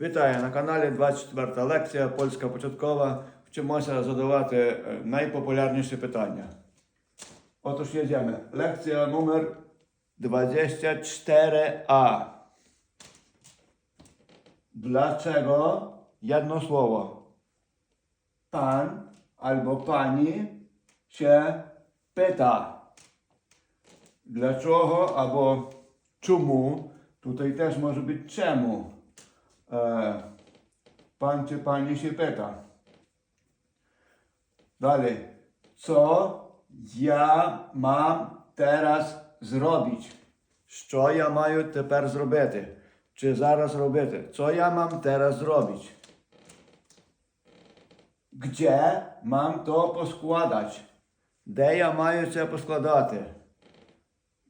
Вітаю на каналі 24 лекція Польська початкова. Вчимося задавати е, найпопулярніші питання. Otóż jedziemy. Lekcja numer 24a. Dlaczego jedno słowo? Pan albo pani się pyta. Dlaczego albo czemu? Tutaj też może być czemu. E, pan czy pani się pyta. Dalej. Co ja mam teraz zrobić? Що я маю тепер зробити? Чи зараз робити? Co ja mam teraz zrobić? Gdzie mam to poskładać? Де я маю це поскладати?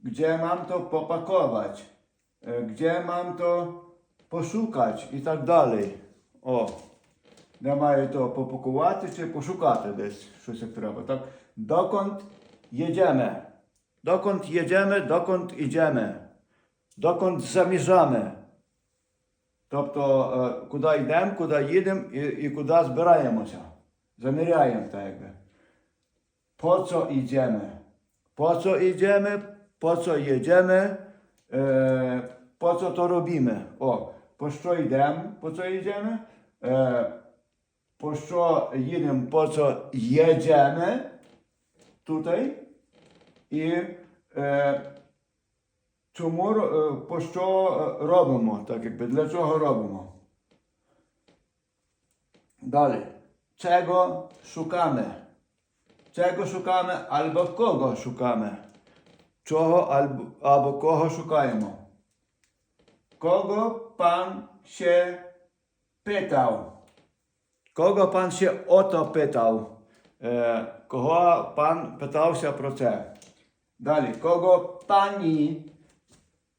Gdzie mam to popakować? E, Gdzie mam to poszukać? I tak dalej. O. Де маю то попакувати чи пошукати десь щось як треба. Так? Dokąd jedziemy? Dokąd jedziemy, dokąd idziemy? Dokąd zamierzamy? Тобто, е, куди йдемо, куди їдемо і, і куди збираємося. Заміряємо так якби. Po co idziemy? Po co idziemy? Po co jedziemy? E, po co to robimy? O, по що йдемо, по що йдемо, е, по що їдемо, по що їдемо, тут, і е, чому, е, по що е, робимо, так якби, для чого робимо. Далі, чого шукаємо? Чого шукаємо, або кого шукаємо? Чого або кого шукаємо? Kogo pan się pytał? Kogo pan się o to pytał? E, kogo pan pytałся про це? Далі. Kogo pani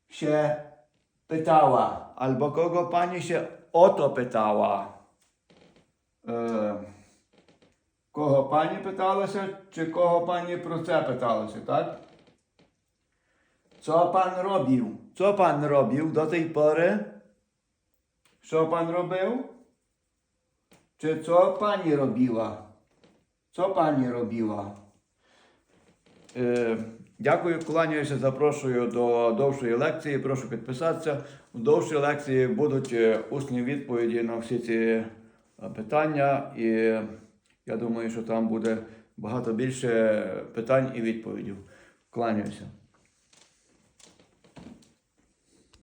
się pytała? Albo kogo pani się o to pytała? Е, Кого пані питалася, чи кого пані про це питалася, так? Co pan robił? Co pan robił do tej pory? Що pan robił? Чи co pani robiła? Co pani robiła? Е, Дякую, кланяюся, запрошую до довшої лекції. Прошу підписатися. У довшій лекції будуть усні відповіді на всі ці питання, і я думаю, що там буде багато більше питань і відповідей. Кланяюся.